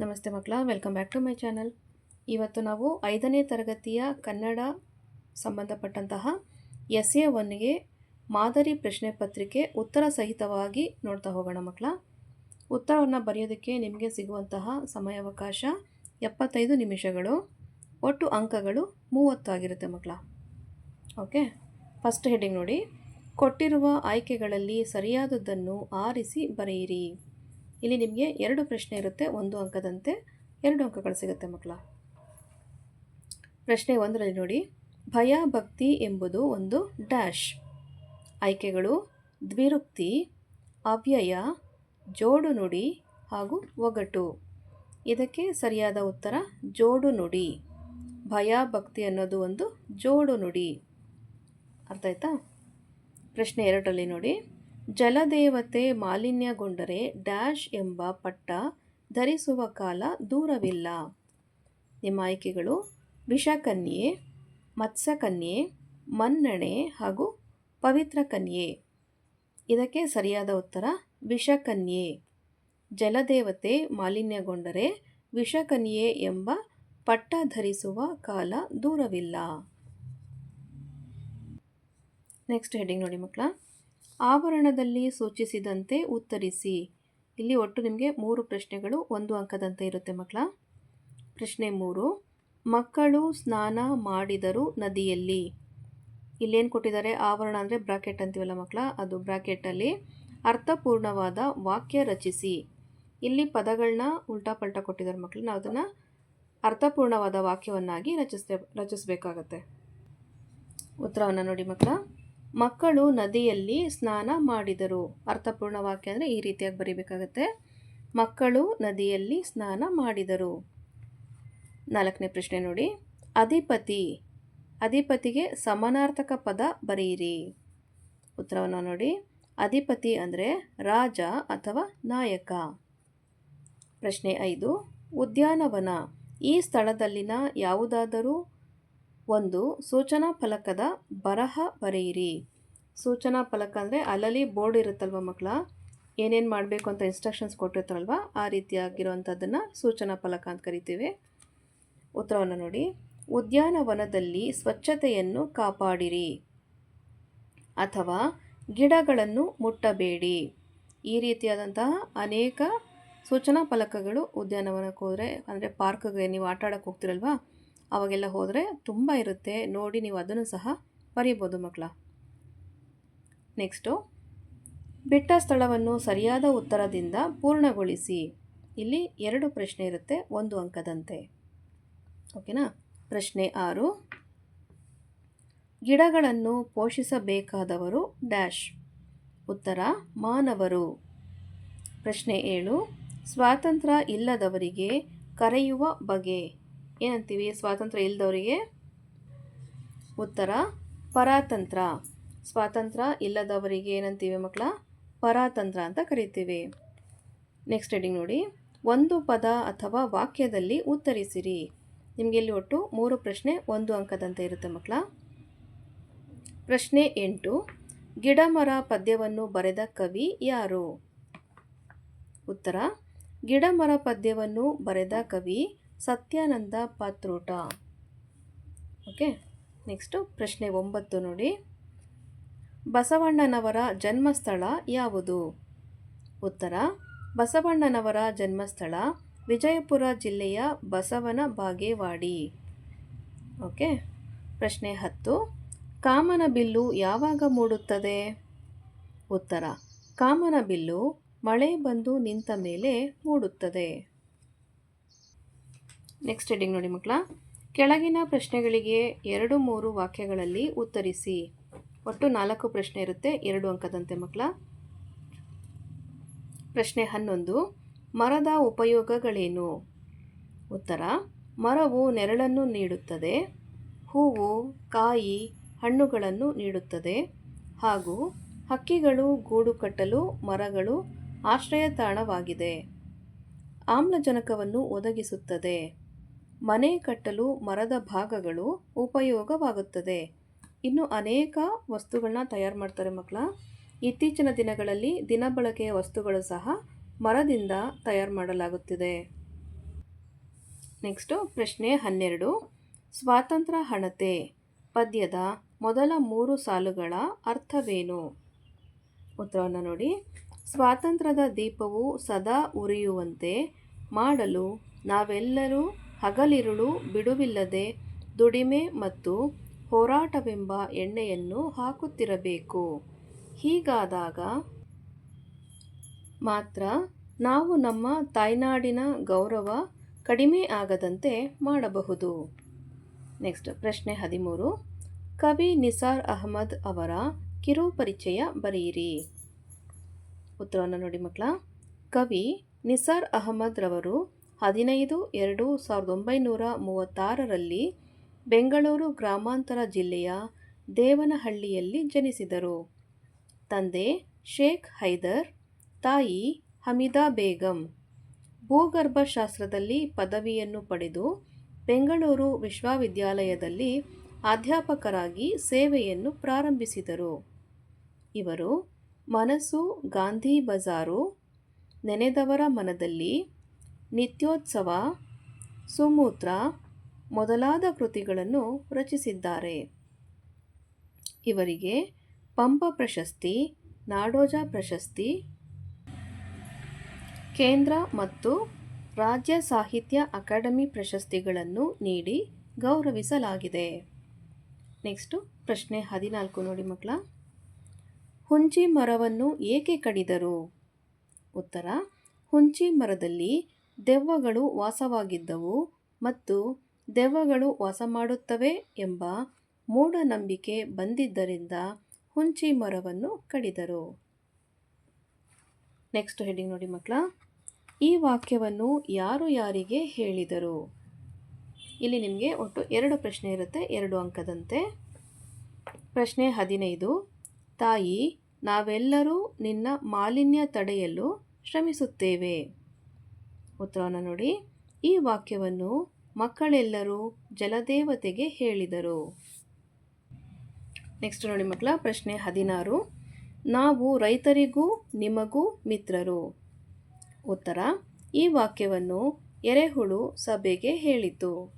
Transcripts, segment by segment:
ನಮಸ್ತೆ ಮಕ್ಕಳ welcome back to my channel ಇವತ್ತು ನಾವು ಐದನೇ ತರಗತಿಯ ಕನ್ನಡ ಸಂಬಂಧಪಟ್ಟಂತಹ ಎಸ್ ಎ ಒನ್ಗೆ ಮಾದರಿ ಪ್ರಶ್ನೆ ಪತ್ರಿಕೆ ಉತ್ತರ ಸಹಿತವಾಗಿ ನೋಡ್ತಾ ಹೋಗೋಣ ಮಕ್ಕಳ. ಉತ್ತರವನ್ನು ಬರೆಯೋದಕ್ಕೆ ನಿಮಗೆ ಸಿಗುವಂತಹ ಸಮಯಾವಕಾಶ ಎಪ್ಪತ್ತೈದು ನಿಮಿಷಗಳು, ಒಟ್ಟು ಅಂಕಗಳು ಮೂವತ್ತಾಗಿರುತ್ತೆ ಮಕ್ಕಳ. ಓಕೆ ಫಸ್ಟ್ ಹೆಡಿಂಗ್ ನೋಡಿ. ಕೊಟ್ಟಿರುವ ಆಯ್ಕೆಗಳಲ್ಲಿ ಸರಿಯಾದದ್ದನ್ನು ಆರಿಸಿ ಬರೆಯಿರಿ. ಇಲ್ಲಿ ನಿಮಗೆ ಎರಡು ಪ್ರಶ್ನೆ ಇರುತ್ತೆ, ಒಂದು ಅಂಕದಂತೆ ಎರಡು ಅಂಕಗಳು ಸಿಗುತ್ತೆ ಮಕ್ಕಳ. ಪ್ರಶ್ನೆ ಒಂದರಲ್ಲಿ ನೋಡಿ, ಭಯ ಭಕ್ತಿ ಎಂಬುದು ಒಂದು ಡ್ಯಾಶ್. ಆಯ್ಕೆಗಳು, ದ್ವಿರುಕ್ತಿ, ಅವ್ಯಯ, ಜೋಡು ನುಡಿ ಹಾಗೂ ಒಗಟು. ಇದಕ್ಕೆ ಸರಿಯಾದ ಉತ್ತರ, ಜೋಡು ನುಡಿ. ಭಯ ಭಕ್ತಿ ಅನ್ನೋದು ಒಂದು ಜೋಡು ನುಡಿ. ಅರ್ಥ ಆಯ್ತಾ? ಪ್ರಶ್ನೆ ಎರಡರಲ್ಲಿ ನೋಡಿ ಜಲದೇವತೆ ಮಾಲಿನ್ಯಗೊಂಡರೆ ಡ್ಯಾಶ್ ಎಂಬ ಪಟ್ಟ ಧರಿಸುವ ಕಾಲ ದೂರವಿಲ್ಲ. ನಿಮ್ಮ ಆಯ್ಕೆಗಳು ವಿಷಕನ್ಯೆ, ಮತ್ಸ್ಯಕನ್ಯೆ, ಮನ್ನಣೆ ಹಾಗೂ ಪವಿತ್ರ ಕನ್ಯೆ ಇದಕ್ಕೆ ಸರಿಯಾದ ಉತ್ತರ ವಿಷಕನ್ಯೆ. ಜಲದೇವತೆ ಮಾಲಿನ್ಯಗೊಂಡರೆ ವಿಷಕನ್ಯೆ ಎಂಬ ಪಟ್ಟ ಧರಿಸುವ ಕಾಲ ದೂರವಿಲ್ಲ. ನೆಕ್ಸ್ಟ್ ಹೆಡ್ಡಿಂಗ್ ನೋಡಿ ಮಕ್ಕಳ. ಆವರಣದಲ್ಲಿ ಸೂಚಿಸಿದಂತೆ ಉತ್ತರಿಸಿ. ಇಲ್ಲಿ ಒಟ್ಟು ನಿಮಗೆ ಮೂರು ಪ್ರಶ್ನೆಗಳು, ಒಂದು ಅಂಕದಂತೆ ಇರುತ್ತೆ ಮಕ್ಕಳ. ಪ್ರಶ್ನೆ ಮೂರು, ಮಕ್ಕಳು ಸ್ನಾನ ಮಾಡಿದರು ನದಿಯಲ್ಲಿ. ಇಲ್ಲೇನು ಕೊಟ್ಟಿದ್ದಾರೆ? ಆವರಣ ಅಂದರೆ ಬ್ರಾಕೆಟ್ ಅಂತೀವಲ್ಲ ಮಕ್ಕಳ? ಅದು ಬ್ರಾಕೆಟಲ್ಲಿ ಅರ್ಥಪೂರ್ಣವಾದ ವಾಕ್ಯ ರಚಿಸಿ. ಇಲ್ಲಿ ಪದಗಳನ್ನ ಉಲ್ಟಾ ಪಲ್ಟಾ ಕೊಟ್ಟಿದ್ದಾರೆ ಮಕ್ಕಳು. ನಾವು ಅದನ್ನು ಅರ್ಥಪೂರ್ಣವಾದ ವಾಕ್ಯವನ್ನಾಗಿ ರಚಿಸ್ತೇ ರಚಿಸಬೇಕಾಗತ್ತೆ. ಉತ್ತರವನ್ನು ನೋಡಿ ಮಕ್ಕಳ. ಮಕ್ಕಳು ನದಿಯಲ್ಲಿ ಸ್ನಾನ ಮಾಡಿದರು. ಅರ್ಥಪೂರ್ಣ ವಾಕ್ಯ ಅಂದರೆ ಈ ರೀತಿಯಾಗಿ ಬರೀಬೇಕಾಗತ್ತೆ. ಮಕ್ಕಳು ನದಿಯಲ್ಲಿ ಸ್ನಾನ ಮಾಡಿದರು. ನಾಲ್ಕನೇ ಪ್ರಶ್ನೆ ನೋಡಿ. ಅಧಿಪತಿ, ಅಧಿಪತಿಗೆ ಸಮಾನಾರ್ಥಕ ಪದ ಬರೆಯಿರಿ. ಉತ್ತರವನ್ನು ನೋಡಿ. ಅಧಿಪತಿ ಅಂದರೆ ರಾಜ ಅಥವಾ ನಾಯಕ. ಪ್ರಶ್ನೆ ಐದು. ಉದ್ಯಾನವನ, ಈ ಸ್ಥಳದಲ್ಲಿನ ಯಾವುದಾದರೂ ಒಂದು ಸೂಚನಾ ಫಲಕದ ಬರಹ ಬರೆಯಿರಿ. ಸೂಚನಾ ಫಲಕ ಅಂದರೆ ಅಲ್ಲಲ್ಲಿ ಬೋರ್ಡ್ ಇರುತ್ತಲ್ವ ಮಕ್ಕಳ ಏನೇನು ಮಾಡಬೇಕು ಅಂತ ಇನ್ಸ್ಟ್ರಕ್ಷನ್ಸ್ ಕೊಟ್ಟಿರ್ತಾರಲ್ವ? ಆ ರೀತಿಯಾಗಿರುವಂಥದ್ದನ್ನು ಸೂಚನಾ ಫಲಕ ಅಂತ ಕರಿತೀವಿ. ಉತ್ತರವನ್ನು ನೋಡಿ. ಉದ್ಯಾನವನದಲ್ಲಿ ಸ್ವಚ್ಛತೆಯನ್ನು ಕಾಪಾಡಿರಿ ಅಥವಾ ಗಿಡಗಳನ್ನು ಮುಟ್ಟಬೇಡಿ. ಈ ರೀತಿಯಾದಂತಹ ಅನೇಕ ಸೂಚನಾ ಫಲಕಗಳು ಉದ್ಯಾನವನಕ್ಕೆ ಹೋದರೆ, ಅಂದರೆ ಪಾರ್ಕ್ಗೆ ನೀವು ಆಟ ಆಡೋಕ್ಕೆ ಹೋಗ್ತಿರಲ್ವಾ? ಅವಾಗೆಲ್ಲ ಹೋದರೆ ತುಂಬ ಇರುತ್ತೆ. ನೋಡಿ, ನೀವು ಅದನ್ನು ಸಹ ಬರೀಬೋದು ಮಕ್ಕಳ. ನೆಕ್ಸ್ಟು ಬಿಟ್ಟ ಸ್ಥಳವನ್ನು ಸರಿಯಾದ ಉತ್ತರದಿಂದ ಪೂರ್ಣಗೊಳಿಸಿ. ಇಲ್ಲಿ ಎರಡು ಪ್ರಶ್ನೆ ಇರುತ್ತೆ, ಒಂದು ಅಂಕದಂತೆ. ಓಕೆನಾ? ಪ್ರಶ್ನೆ ಆರು, ಗಿಡಗಳನ್ನು ಪೋಷಿಸಬೇಕಾದವರು ಡ್ಯಾಶ್. ಉತ್ತರ, ಮಾನವರು. ಪ್ರಶ್ನೆ ಏಳು, ಸ್ವಾತಂತ್ರ್ಯ ಇಲ್ಲದವರಿಗೆ ಕರೆಯುವ ಬಗೆ. ಏನಂತೀವಿ? ಸ್ವಾತಂತ್ರ್ಯ ಇಲ್ಲದವರಿಗೆ ಉತ್ತರ, ಪರಾತಂತ್ರ. ಸ್ವಾತಂತ್ರ್ಯ ಇಲ್ಲದವರಿಗೆ ಏನಂತೀವಿ ಮಕ್ಕಳ ಪರಾತಂತ್ರ ಅಂತ ಕರಿತೀವಿ. ನೆಕ್ಸ್ಟ್ ಹೆಡಿಂಗ್ ನೋಡಿ. ಒಂದು ಪದ ಅಥವಾ ವಾಕ್ಯದಲ್ಲಿ ಉತ್ತರಿಸಿರಿ. ನಿಮಗೆ ಇಲ್ಲಿ ಒಟ್ಟು ಮೂರು ಪ್ರಶ್ನೆ, ಒಂದು ಅಂಕದಂತೆ ಇರುತ್ತೆ ಮಕ್ಕಳ ಪ್ರಶ್ನೆ ಎಂಟು. ಗಿಡಮರ ಪದ್ಯವನ್ನು ಬರೆದ ಕವಿ ಯಾರು? ಉತ್ತರ. ಗಿಡಮರ ಪದ್ಯವನ್ನು ಬರೆದ ಕವಿ ಸತ್ಯಾನಂದ ಪಾತ್ರೋಟ. ಓಕೆ, ನೆಕ್ಸ್ಟು ಪ್ರಶ್ನೆ ಒಂಬತ್ತು ನೋಡಿ. ಬಸವಣ್ಣನವರ ಜನ್ಮಸ್ಥಳ ಯಾವುದು? ಉತ್ತರ, ಬಸವಣ್ಣನವರ ಜನ್ಮಸ್ಥಳ ವಿಜಯಪುರ ಜಿಲ್ಲೆಯ ಬಸವನ ಬಾಗೇವಾಡಿ ಓಕೆ, ಪ್ರಶ್ನೆ ಹತ್ತು, ಕಾಮನ ಬಿಲ್ಲು ಯಾವಾಗ ಮೂಡುತ್ತದೆ? ಉತ್ತರ, ಕಾಮನ ಬಿಲ್ಲು ಮಳೆ ಬಂದು ನಿಂತ ಮೇಲೆ ಮೂಡುತ್ತದೆ. ನೆಕ್ಸ್ಟ್ ಹೆಡಿಂಗ್ ನೋಡಿ ಮಕ್ಕಳ. ಕೆಳಗಿನ ಪ್ರಶ್ನೆಗಳಿಗೆ ಎರಡು ಮೂರು ವಾಕ್ಯಗಳಲ್ಲಿ ಉತ್ತರಿಸಿ. ಒಟ್ಟು ನಾಲ್ಕು ಪ್ರಶ್ನೆ ಇರುತ್ತೆ, ಎರಡು ಅಂಕದಂತೆ ಮಕ್ಕಳ. ಪ್ರಶ್ನೆ ಹನ್ನೊಂದು, ಮರದ ಉಪಯೋಗಗಳೇನು? ಉತ್ತರ, ಮರವು ನೆರಳನ್ನು ನೀಡುತ್ತದೆ, ಹೂವು, ಕಾಯಿ, ಹಣ್ಣುಗಳನ್ನು ನೀಡುತ್ತದೆ, ಹಾಗೂ ಹಕ್ಕಿಗಳು ಗೂಡು ಕಟ್ಟಲು, ಮರಗಳು ಆಶ್ರಯ ತಾಣವಾಗಿದೆ ಆಮ್ಲಜನಕವನ್ನು ಒದಗಿಸುತ್ತದೆ. ಮನೆ ಕಟ್ಟಲು ಮರದ ಭಾಗಗಳು ಉಪಯೋಗವಾಗುತ್ತದೆ. ಇನ್ನು ಅನೇಕ ವಸ್ತುಗಳನ್ನ ತಯಾರು ಮಾಡ್ತಾರೆ ಮಕ್ಕಳ ಇತ್ತೀಚಿನ ದಿನಗಳಲ್ಲಿ ದಿನಬಳಕೆಯ ವಸ್ತುಗಳು ಸಹ ಮರದಿಂದ ತಯಾರು ಮಾಡಲಾಗುತ್ತಿದೆ. ನೆಕ್ಸ್ಟು ಪ್ರಶ್ನೆ ಹನ್ನೆರಡು. ಸ್ವಾತಂತ್ರ್ಯ ಹಣತೆ ಪದ್ಯದ ಮೊದಲ ಮೂರು ಸಾಲುಗಳ ಅರ್ಥವೇನು? ಉತ್ತರವನ್ನು ನೋಡಿ. ಸ್ವಾತಂತ್ರ್ಯದ ದೀಪವು ಸದಾ ಉರಿಯುವಂತೆ ಮಾಡಲು ನಾವೆಲ್ಲರೂ ಹಗಲಿರುಳು ಬಿಡುವಿಲ್ಲದೆ ದುಡಿಮೆ ಮತ್ತು ಹೋರಾಟವೆಂಬ ಎಣ್ಣೆಯನ್ನು ಹಾಕುತ್ತಿರಬೇಕು. ಹೀಗಾದಾಗ ಮಾತ್ರ ನಾವು ನಮ್ಮ ತಾಯ್ನಾಡಿನ ಗೌರವ ಕಡಿಮೆ ಆಗದಂತೆ ಮಾಡಬಹುದು. ನೆಕ್ಸ್ಟ್ ಪ್ರಶ್ನೆ ಹದಿಮೂರು. ಕವಿ ನಿಸಾರ್ ಅಹಮದ್ ಅವರ ಕಿರು ಪರಿಚಯ ಬರೆಯಿರಿ. ಉತ್ತರವನ್ನು ನೋಡಿ ಮಕ್ಕಳ. ಕವಿ ನಿಸಾರ್ ಅಹಮದ್ ರವರು ಹದಿನೈದು ಎರಡು ಸಾವಿರದ ಒಂಬೈನೂರ ಮೂವತ್ತಾರರಲ್ಲಿ ಬೆಂಗಳೂರು ಗ್ರಾಮಾಂತರ ಜಿಲ್ಲೆಯ ದೇವನಹಳ್ಳಿಯಲ್ಲಿ ಜನಿಸಿದರು. ತಂದೆ ಶೇಖ್ ಹೈದರ್, ತಾಯಿ ಹಮೀದಾ ಬೇಗಂ. ಭೂಗರ್ಭಶಾಸ್ತ್ರದಲ್ಲಿ ಪದವಿಯನ್ನು ಪಡೆದು ಬೆಂಗಳೂರು ವಿಶ್ವವಿದ್ಯಾಲಯದಲ್ಲಿ ಅಧ್ಯಾಪಕರಾಗಿ ಸೇವೆಯನ್ನು ಪ್ರಾರಂಭಿಸಿದರು. ಇವರು ಮನಸ್ಸು ಗಾಂಧಿ ಬಜಾರು ನೆನೆದವರ ಮನದಲ್ಲಿ ನಿತ್ಯೋತ್ಸವ, ಸುಮೂತ್ರ ಮೊದಲಾದ ಕೃತಿಗಳನ್ನು ರಚಿಸಿದ್ದಾರೆ. ಇವರಿಗೆ ಪಂಪ ಪ್ರಶಸ್ತಿ, ನಾಡೋಜ ಪ್ರಶಸ್ತಿ, ಕೇಂದ್ರ ಮತ್ತು ರಾಜ್ಯ ಸಾಹಿತ್ಯ ಅಕಾಡೆಮಿ ಪ್ರಶಸ್ತಿಗಳನ್ನು ನೀಡಿ ಗೌರವಿಸಲಾಗಿದೆ. ನೆಕ್ಸ್ಟು, ಪ್ರಶ್ನೆ ಹದಿನಾಲ್ಕು ನೋಡಿ ಮಕ್ಕಳ. ಹುಂಚಿ ಮರವನ್ನು ಏಕೆ ಕಡಿದರು? ಉತ್ತರ, ಹುಂಚಿ ಮರದಲ್ಲಿ ದೆವ್ವಗಳು ವಾಸವಾಗಿದ್ದವು ಮತ್ತು ದೆವ್ವಗಳು ವಾಸ ಮಾಡುತ್ತವೆ ಎಂಬ ಮೂಢನಂಬಿಕೆ ಬಂದಿದ್ದರಿಂದ ಹುಂಚಿ ಮರವನ್ನು ಕಡಿದರು. ನೆಕ್ಸ್ಟ್ ಹೆಡಿಂಗ್ ನೋಡಿ ಮಕ್ಕಳ. ಈ ವಾಕ್ಯವನ್ನು ಯಾರು ಯಾರಿಗೆ ಹೇಳಿದರು? ಇಲ್ಲಿ ನಿಮಗೆ ಒಟ್ಟು ಎರಡು ಪ್ರಶ್ನೆ ಇರುತ್ತೆ, ಎರಡು ಅಂಕದಂತೆ. ಪ್ರಶ್ನೆ ಹದಿನೈದು. ತಾಯಿ, ನಾವೆಲ್ಲರೂ ನಿನ್ನ ಮಾಲಿನ್ಯ ತಡೆಯಲು ಶ್ರಮಿಸುತ್ತೇವೆ. ಉತ್ತರವನ್ನು ನೋಡಿ, ಈ ವಾಕ್ಯವನ್ನು ಮಕ್ಕಳೆಲ್ಲರೂ ಜಲದೇವತೆಗೆ ಹೇಳಿದರು. ನೆಕ್ಸ್ಟ್ ನೋಡಿ ಮಕ್ಕಳ, ಪ್ರಶ್ನೆ ಹದಿನಾರು. ನಾವು ರೈತರಿಗೂ ನಿಮಗೂ ಮಿತ್ರರು. ಉತ್ತರ, ಈ ವಾಕ್ಯವನ್ನು ಎರೆಹುಳು ಸಭೆಗೆ ಹೇಳಿತು.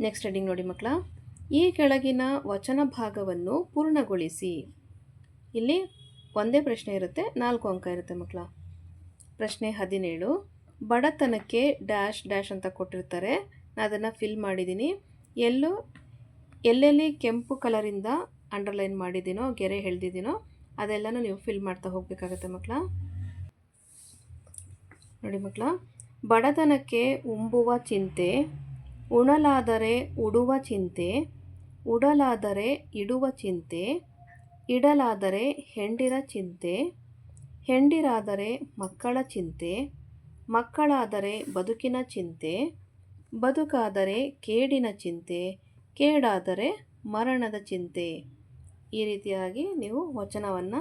ನೆಕ್ಸ್ಟ್ ಹೆಡಿಂಗ್ ನೋಡಿ ಮಕ್ಕಳ, ಈ ಕೆಳಗಿನ ವಚನ ಭಾಗವನ್ನು ಪೂರ್ಣಗೊಳಿಸಿ. ಇಲ್ಲಿ ಒಂದೇ ಪ್ರಶ್ನೆ ಇರುತ್ತೆ, ನಾಲ್ಕು ಅಂಕ ಇರುತ್ತೆ ಮಕ್ಕಳ. ಪ್ರಶ್ನೆ ಹದಿನೇಳು. ಬಡತನಕ್ಕೆ ಡ್ಯಾಶ್ ಡ್ಯಾಶ್ ಅಂತ ಕೊಟ್ಟಿರ್ತಾರೆ. ನಾನು ಅದನ್ನು ಫಿಲ್ ಮಾಡಿದ್ದೀನಿ ಎಲ್ಲೋ, ಎಲ್ಲೆಲ್ಲಿ ಕೆಂಪು ಕಲರಿಂದ ಅಂಡರ್ಲೈನ್ ಮಾಡಿದ್ದೀನೋ ಗೆರೆ ಹೇಳ್ದಿದ್ದೀನೋ ಅದೆಲ್ಲನೂ ನೀವು ಫಿಲ್ ಮಾಡ್ತಾ ಹೋಗಬೇಕಾಗತ್ತೆ ಮಕ್ಕಳ ನೋಡಿ ಮಕ್ಕಳ ಬಡತನಕ್ಕೆ ಉಂಬುವ ಚಿಂತೆ, ಉಣಲಾದರೆ ಉಡುವ ಚಿಂತೆ, ಉಡಲಾದರೆ ಇಡುವ ಚಿಂತೆ, ಇಡಲಾದರೆ ಹೆಂಡಿರ ಚಿಂತೆ, ಹೆಂಡಿರಾದರೆ ಮಕ್ಕಳ ಚಿಂತೆ ಮಕ್ಕಳಾದರೆ ಬದುಕಿನ ಚಿಂತೆ, ಬದುಕಾದರೆ ಕೇಡಿನ ಚಿಂತೆ, ಕೇಡಾದರೆ ಮರಣದ ಚಿಂತೆ. ಈ ರೀತಿಯಾಗಿ ನೀವು ವಚನವನ್ನು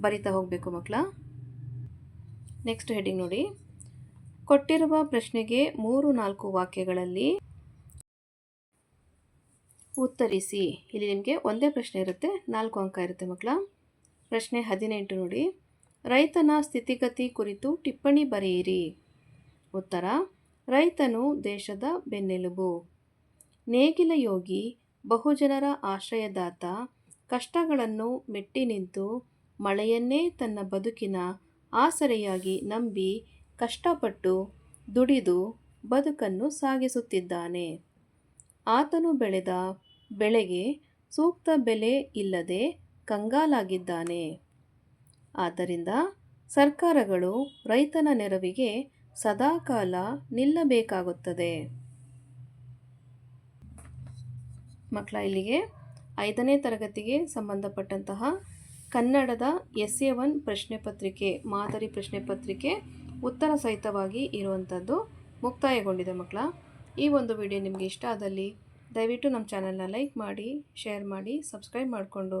ಬರಿತಾ ಹೋಗಬೇಕು ಮಕ್ಕಳ. ನೆಕ್ಸ್ಟ್ ಹೆಡ್ಡಿಂಗ್ ನೋಡಿ. ಕೊಟ್ಟಿರುವ ಪ್ರಶ್ನೆಗೆ ಮೂರು ನಾಲ್ಕು ವಾಕ್ಯಗಳಲ್ಲಿ ಉತ್ತರಿಸಿ. ಇಲ್ಲಿ ನಿಮಗೆ ಒಂದೇ ಪ್ರಶ್ನೆ ಇರುತ್ತೆ, ನಾಲ್ಕು ಅಂಕ ಇರುತ್ತೆ ಮಕ್ಕಳ. ಪ್ರಶ್ನೆ ಹದಿನೆಂಟು ನೋಡಿ. ರೈತನ ಸ್ಥಿತಿಗತಿ ಕುರಿತು ಟಿಪ್ಪಣಿ ಬರೆಯಿರಿ. ಉತ್ತರ, ರೈತನು ದೇಶದ ಬೆನ್ನೆಲುಬು. ನೇಗಿಲ ಯೋಗಿ, ಬಹುಜನರ ಆಶ್ರಯದಾತ, ಕಷ್ಟಗಳನ್ನು ಮೆಟ್ಟಿ ನಿಂತು ಮಳೆಯನ್ನೇ ತನ್ನ ಬದುಕಿನ ಆಸರೆಯಾಗಿ ನಂಬಿ ಕಷ್ಟಪಟ್ಟು ದುಡಿದು ಬದುಕನ್ನು ಸಾಗಿಸುತ್ತಿದ್ದಾನೆ. ಆತನು ಬೆಳೆದ ಬೆಳೆಗೆ ಸೂಕ್ತ ಬೆಲೆ ಇಲ್ಲದೆ ಕಂಗಾಲಾಗಿದ್ದಾನೆ. ಆದ್ದರಿಂದ ಸರ್ಕಾರಗಳು ರೈತನ ನೆರವಿಗೆ ಸದಾಕಾಲ ನಿಲ್ಲಬೇಕಾಗುತ್ತದೆ. ಮಕ್ಕಳ, ಇಲ್ಲಿಗೆ ಐದನೇ ತರಗತಿಗೆ ಸಂಬಂಧಪಟ್ಟಂತಹ ಕನ್ನಡದ ಎಸ್ ಎ ಒನ್ ಪ್ರಶ್ನೆ ಪತ್ರಿಕೆ, ಮಾದರಿ ಪ್ರಶ್ನೆ ಪತ್ರಿಕೆ ಉತ್ತರ ಸಹಿತವಾಗಿ ಇರುವಂಥದ್ದು ಮುಕ್ತಾಯಗೊಂಡಿದೆ ಮಕ್ಕಳ. ಈ ಒಂದು ವಿಡಿಯೋ ನಿಮಗೆ ಇಷ್ಟ ಆದಲ್ಲಿ ದಯವಿಟ್ಟು ನಮ್ಮ ಚಾನಲ್ನ ಲೈಕ್ ಮಾಡಿ, ಶೇರ್ ಮಾಡಿ, ಸಬ್ಸ್ಕ್ರೈಬ್ ಮಾಡಿಕೊಂಡು